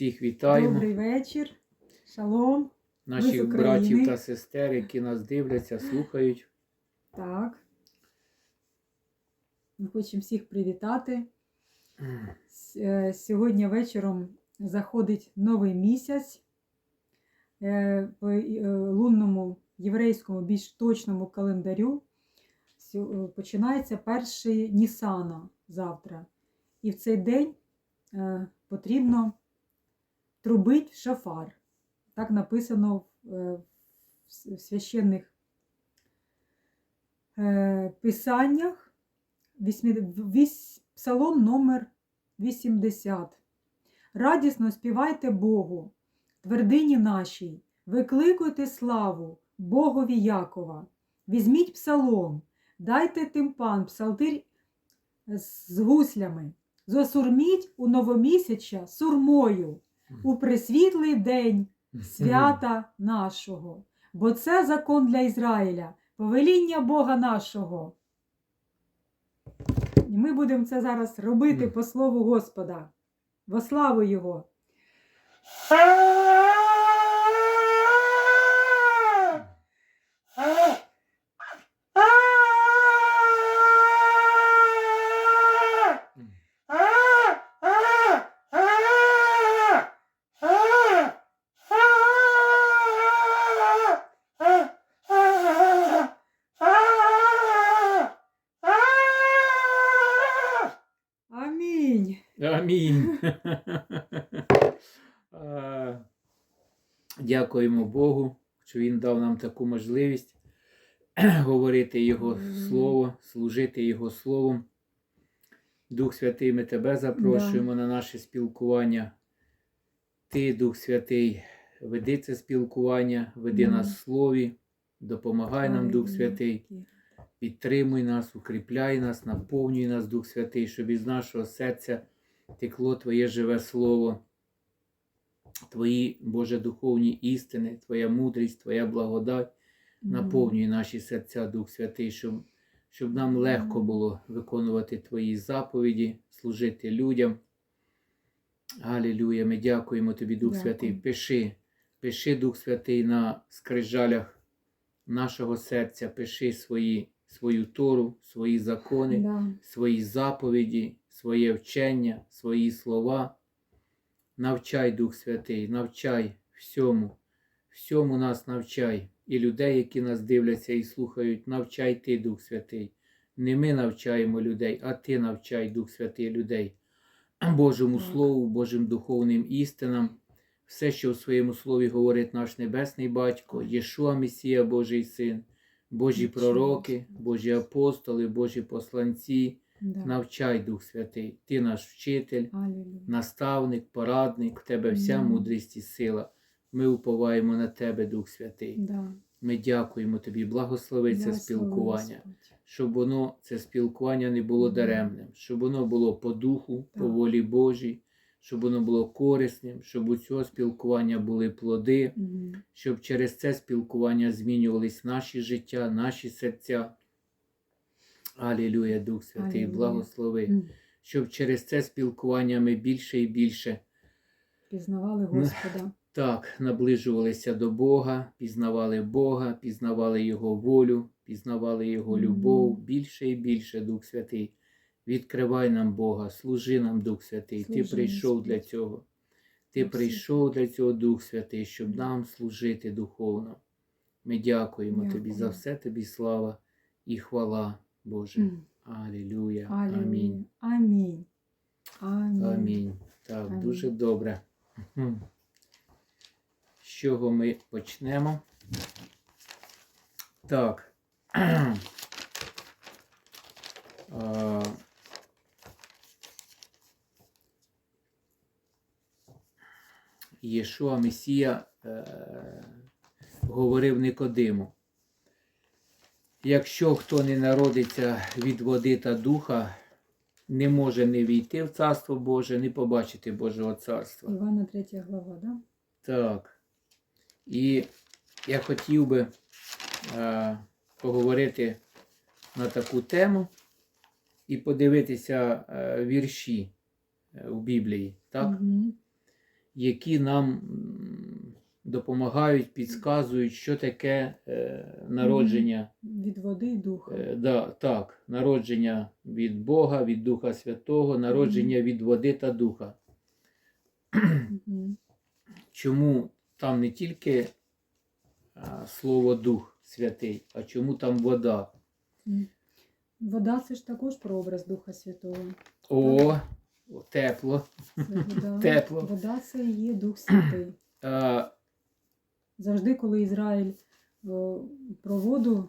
Всіх вітаємо, Добрий вечір. Шалом. наших братів та сестер, які нас дивляться, слухають. Так. Ми хочемо всіх привітати. Е, Сьогодні вечором заходить новий місяць. Е, По е, лунному єврейському більш точному календарю починається перший Нісана завтра. І в цей день потрібно трубить шафар. Так написано в, е, священних е, писаннях. Псалом номер 80. Радісно співайте Богу, твердині нашій, викликуйте славу Богові Якова. Візьміть псалом, дайте тимпан, псалтир з гуслями. Засурміть у новомісяча сурмою, у присвітлий день свята нашого. Бо це закон для Ізраїля, повеління Бога нашого. І ми будемо це зараз робити по слову Господа, во славу Його. Амінь. Амінь. А, Дякуємо Богу, що Він дав нам таку можливість говорити Його Слово, служити Його Словом. Дух Святий, ми тебе запрошуємо на наше спілкування. Ти, Дух Святий, веди це спілкування, веди Да. нас в слові, допомагай нам, Дух Святий. Підтримуй нас, укріпляй нас, наповнюй нас, Дух Святий, щоб із нашого серця текло Твоє живе Слово, Твої, Боже, духовні істини, Твоя мудрість, Твоя благодать. Наповнюй наші серця, Дух Святий, щоб, щоб нам легко було виконувати Твої заповіді, служити людям. Алілюя, ми дякуємо Тобі, Дух Дякую. Святий. Пиши, пиши, Дух Святий, на скрижалях нашого серця, пиши свої, свою Тору, свої закони, Да. свої заповіді, своє вчення, свої слова. Навчай, Дух Святий, навчай всьому, всьому нас навчай. І людей, які нас дивляться і слухають, навчай ти, Дух Святий. Не ми навчаємо людей, а ти навчай, Дух Святий, людей. Божому. Слову, Божим духовним істинам. Все, що в своєму слові говорить наш Небесний Батько, Єшуа Месія, Божий Син, Божі пророки, Божі апостоли, Божі посланці. Да. Навчай, Дух Святий, Ти наш вчитель, Алілуя. наставник, порадник, в Тебе вся Мгм. мудрість і сила. Ми уповаємо на Тебе, Дух Святий. Да. Ми дякуємо Тобі, благослови це спілкування, Господь. щоб воно, це спілкування не було даремним, щоб воно було по духу, по волі Божій, щоб воно було корисним, щоб у цього спілкування були плоди, Мгм. щоб через це спілкування змінювались наші життя, наші серця. Алілюя, Дух Святий, Алілуя. благослови щоб через це спілкування ми більше і більше Пізнавали Господа. так наближувалися до Бога, пізнавали Бога, пізнавали Його волю, пізнавали Його любов, більше і більше, Дух Святий. Відкривай нам Бога, служи нам, Дух Святий. Ти прийшов Господь. для цього. Ти прийшов для цього, Дух Святий, щоб нам служити духовно. Ми дякуємо Тобі за все, Тобі слава і хвала, Боже. Мгм. Алілюя. Амінь. Амінь. Амінь. Амінь. Так, Амінь. дуже добре. З чого ми почнемо? Так. А, Єшуа Месія е, говорив Никодиму. Якщо хто не народиться від води та духа, не може не війти в Царство Боже, не побачити Божого Царства. Івана 3 глава, да? Так. І я хотів би е, поговорити на таку тему і подивитися е, вірші е, у Біблії. Так? Мгм. які нам допомагають, підказують, що таке е, народження. Від води і духа. Е, да, так, народження від Бога, від Духа Святого, народження від води та духа. Мгм. Чому там не тільки а, слово Дух Святий, а чому там вода? М. Вода це ж також прообраз Духа Святого. О, тепло. Це вода. Тепло. Вода це є Дух Святий. Завжди, коли Ізраїль про воду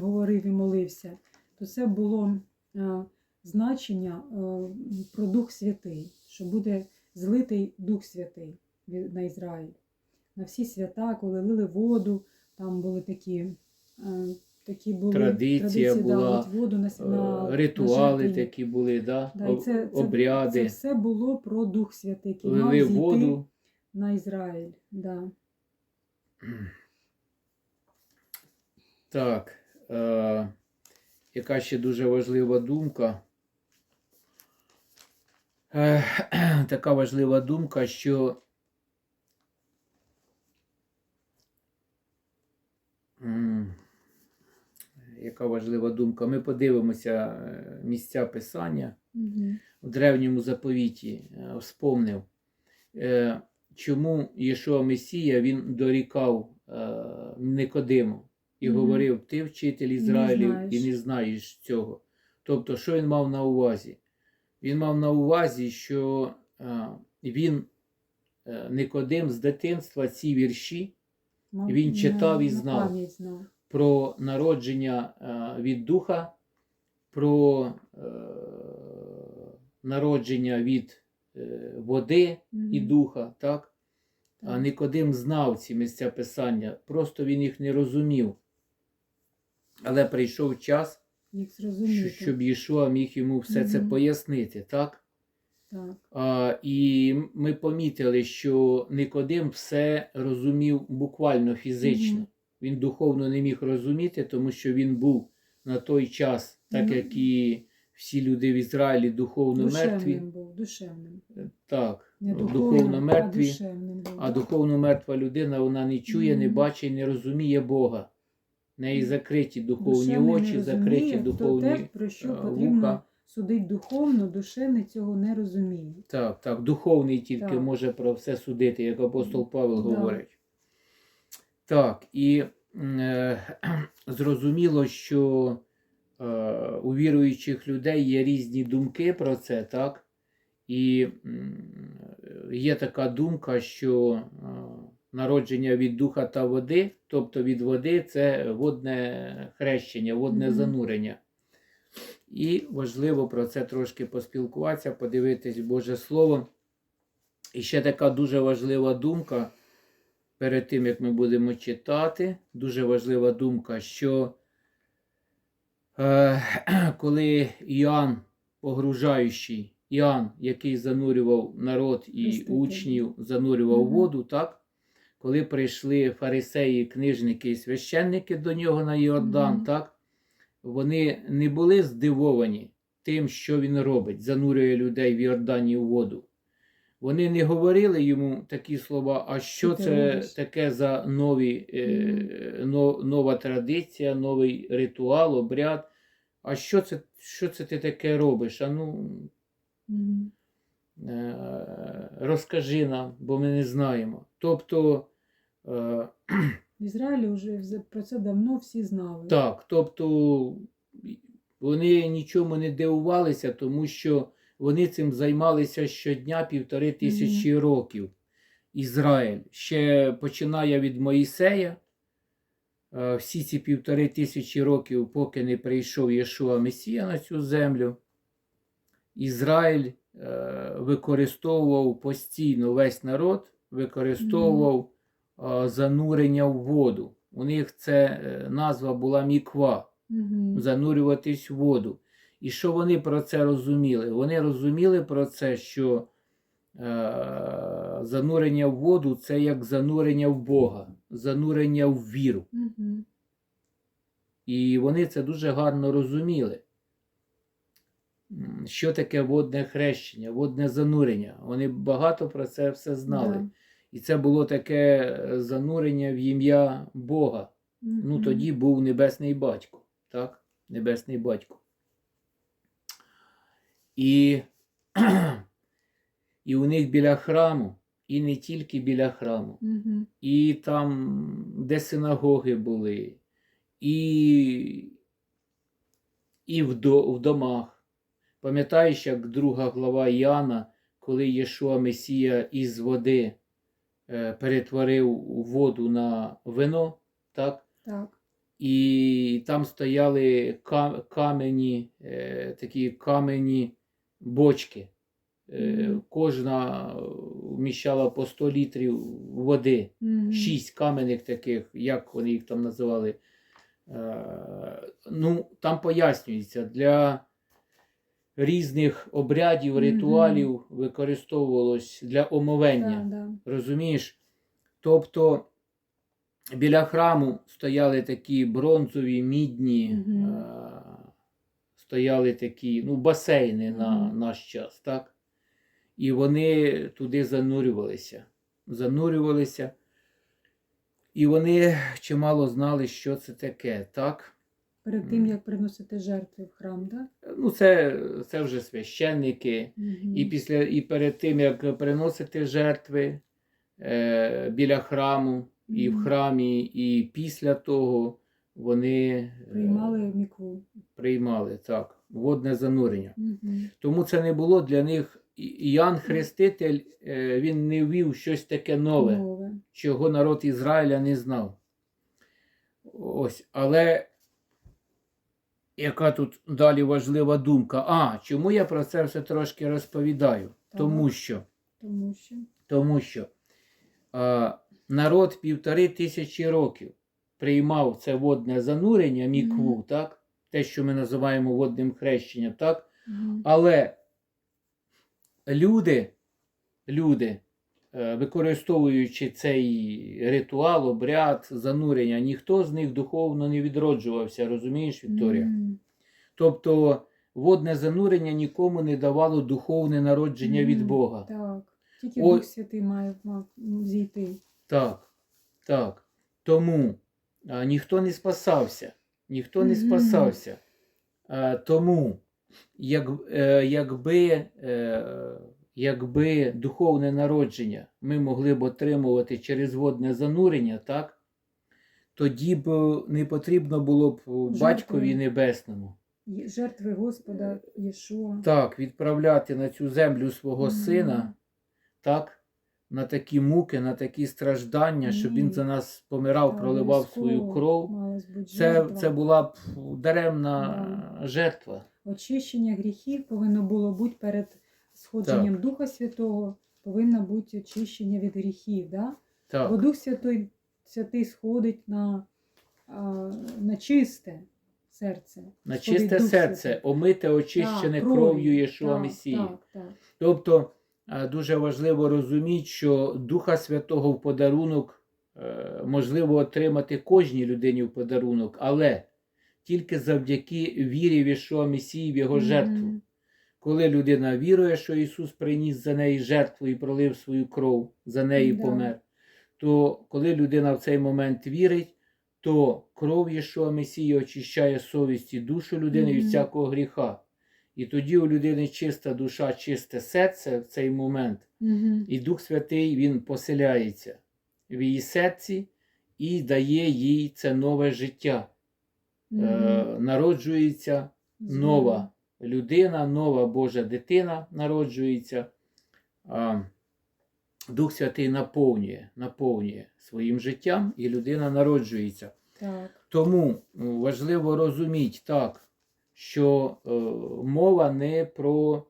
говорив і молився, то це було е, значення про Дух Святий, що буде злитий Дух Святий на Ізраїль. На всі свята, коли лили воду, там були такі, е, такі були Традиція традиції, була, да, воду на, е, на на ритуали жертві. такі були, да? Да, і це, це, обряди, це все було про Дух Святий, який мав зійти воду. на Ізраїль. Да. Так, е, яка ще дуже важлива думка. Е, така важлива думка, що яка важлива думка. Ми подивимося е, місця писання Угу. в древньому заповіті. е, Вспомнив, е, чому Єшуа Месія він дорікав е, Никодиму і говорив: Ти вчитель Ізраїлів знаєш. і не знаєш цього. Тобто, що він мав на увазі? Він мав на увазі, що е, він, е, Никодим з дитинства ці вірші Мав- Він читав і на- на знав. пам'ять знав. про народження е, від духа, про е, народження від е, води і духа, так? А. Никодим знав ці місця писання, просто він їх не розумів. Але прийшов час, щоб Єшуа міг йому все це пояснити, так? Так. А, і ми помітили, що Никодим все розумів буквально фізично. Мгм. Він духовно не міг розуміти, тому що він був на той час, так Ну, як і всі люди в Ізраїлі духовно мертві. Душевним був, душевним. Так, Не духовним, духовно а мертві. душевним був. А духовно мертва людина вона не чує, не Мгм. бачить, не розуміє Бога. В неї закриті духовні Душевний очі, закриті духовні. те, про що е, потрібно вуха. судить духовно, душевний цього не розуміє. Так, так, духовний тільки Так. може про все судити, як апостол Павел Да. говорить. Так, і е, зрозуміло, що е, у віруючих людей є різні думки про це, так? І є така думка, що е, народження від духа та води, тобто від води, це водне хрещення, водне занурення. І важливо про це трошки поспілкуватися, подивитись Боже Слово. І ще така дуже важлива думка перед тим, як ми будемо читати. Дуже важлива думка, що е, коли Іоанн, погружаючий, Іоанн, який занурював народ і учнів, занурював воду, так? Коли прийшли фарисеї, книжники і священники до нього на Йордан, так? вони не були здивовані тим, що він робить, занурює людей в Йордані у воду. Вони не говорили йому такі слова, а що це таке за нові, е, но- нова традиція, новий ритуал, обряд. А що це, що це ти таке робиш? А ну, е, розкажи нам, бо ми не знаємо. Тобто, е, В Ізраїлі вже про це давно всі знали. Так, тобто вони нічому не дивувалися, тому що вони цим займалися щодня півтори тисячі років. Ізраїль ще починає від Моїсея. е, Всі ці півтори тисячі років, поки не прийшов Єшуа Месія на цю землю, Ізраїль е, використовував постійно весь народ, використовував е, занурення в воду. У них це назва була міква Мгм. занурюватись в воду. І що вони про це розуміли? Вони розуміли про це, що е, занурення в воду це як занурення в Бога, занурення в віру. Мгм. І вони це дуже гарно розуміли. що таке водне хрещення, водне занурення. Вони багато про це все знали. Да. І це було таке е, занурення в ім'я Бога. Ну, тоді був Небесний Батько. Так? Небесний Батько. І, і у них біля храму, і не тільки біля храму, Мгм. і там, де синагоги були, і, і в, до, в домах. Пам'ятаєш, як друга глава Іоанна, коли Єшуа Месія із води е, перетворив воду на вино, так? Так. і там стояли ка- камені, е, такі камені бочки. Е, Кожна е, вміщала по 100 літрів води. Шість каменних таких, як вони їх там називали. Е, ну, там пояснюється, для різних обрядів, ритуалів використовувалось для омовення. Да, да. Розумієш? Тобто біля храму стояли такі бронзові, мідні, стояли такі ну, басейни на наш час, так? І вони туди занурювалися. Занурювалися. І вони чимало знали, що це таке, так? Перед тим, як приносити жертви в храм, так? Ну, це, це вже священники. Мгм. І після і перед тим, як приносити жертви е, біля храму, і в храмі, і після того вони е, Приймали мікву. Приймали так, водне занурення. Мгм. Тому це не було для них. Іоанн Хреститель е, він не ввів щось таке нове, Нове. чого народ Ізраїля не знав. Ось, але яка тут далі важлива думка? А, чому я про це все трошки розповідаю? Так. Тому що, Тому що. тому що а, народ півтори тисячі років приймав це водне занурення, мікву, Мгм. так? Те, що ми називаємо водним хрещенням, так? Мгм. Але люди, люди, е, використовуючи цей ритуал, обряд, занурення, ніхто з них духовно не відроджувався, розумієш, Вікторія? Мгм. Тобто водне занурення нікому не давало духовне народження від Бога. Так. Тільки Ой. Дух Святий має зійти. Так, так. Тому а, ніхто не спасався. Ніхто не спасався. А, тому, як, е, якби, е, якби духовне народження ми могли б отримувати через водне занурення, так, тоді б не потрібно було б батькові небесному Жертви Господа Єшуа. так, відправляти на цю землю свого Мгм. сина, так, на такі муки, на такі страждання, щоб він за нас помирав, проливав свою кров. Це, це була б даремна жертва. Очищення гріхів повинно було бути перед сходженням Духа Святого, повинно бути очищення від гріхів. Да? Так, Бо Дух Святий, Святий сходить на, а, на чисте серце. на Сходить чисте Дух серце, омите, очищене Так, кров'ю Єшуа так, Месії. Так, так. Тобто дуже важливо розуміти, що Духа Святого в подарунок е, можливо отримати кожній людині в подарунок, але тільки завдяки вірі в Ішуа Месії в його жертву. Коли людина вірує, що Ісус приніс за неї жертву і пролив свою кров, за неї Да. помер, то коли людина в цей момент вірить, то кров Єшуа Месії очищає совість і душу людини від всякого гріха. І тоді у людини чиста душа, чисте серце в цей момент, Мгм. і Дух Святий Він поселяється в її серці і дає їй це нове життя. Е, Мгм. народжується нова людина, нова Божа дитина народжується. А, Дух Святий наповнює, наповнює своїм життям, і людина народжується. Так. Тому важливо розуміти так, що е, мова не про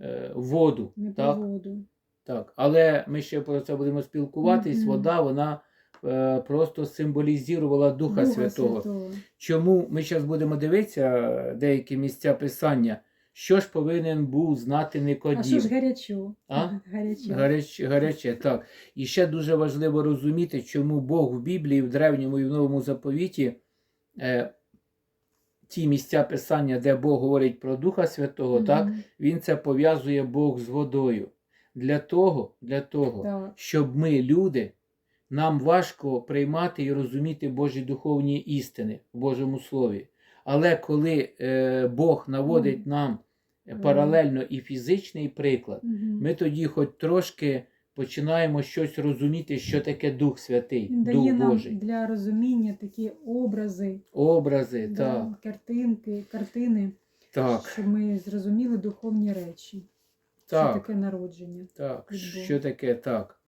е, воду. Не так? про воду. Так, але ми ще про це будемо спілкуватись. Мгм. Вода, вона е, просто символізувала Духа, Святого. Чому ми зараз будемо дивитися е, деякі місця писання, що ж повинен був знати А що ж гарячо? А? Гарячо. Гаряче, гаряче, так. І ще дуже важливо розуміти, чому Бог в Біблії, в древньому і в новому заповіті е, ті місця писання, де Бог говорить про Духа Святого, так, він це пов'язує Бог з водою. Для того, для того, Так. щоб ми, люди, нам важко приймати і розуміти Божі духовні істини в Божому Слові. Але коли е, Бог наводить Мгм. нам е, паралельно і фізичний приклад, Мгм. ми тоді хоч трошки починаємо щось розуміти, що таке Дух Святий, Він Дух дає нам Божий. для розуміння такі образи, Образи, да, так, картинки, картини, так, щоб ми зрозуміли духовні речі. Що так, таке народження. так. від Бога. Що таке так?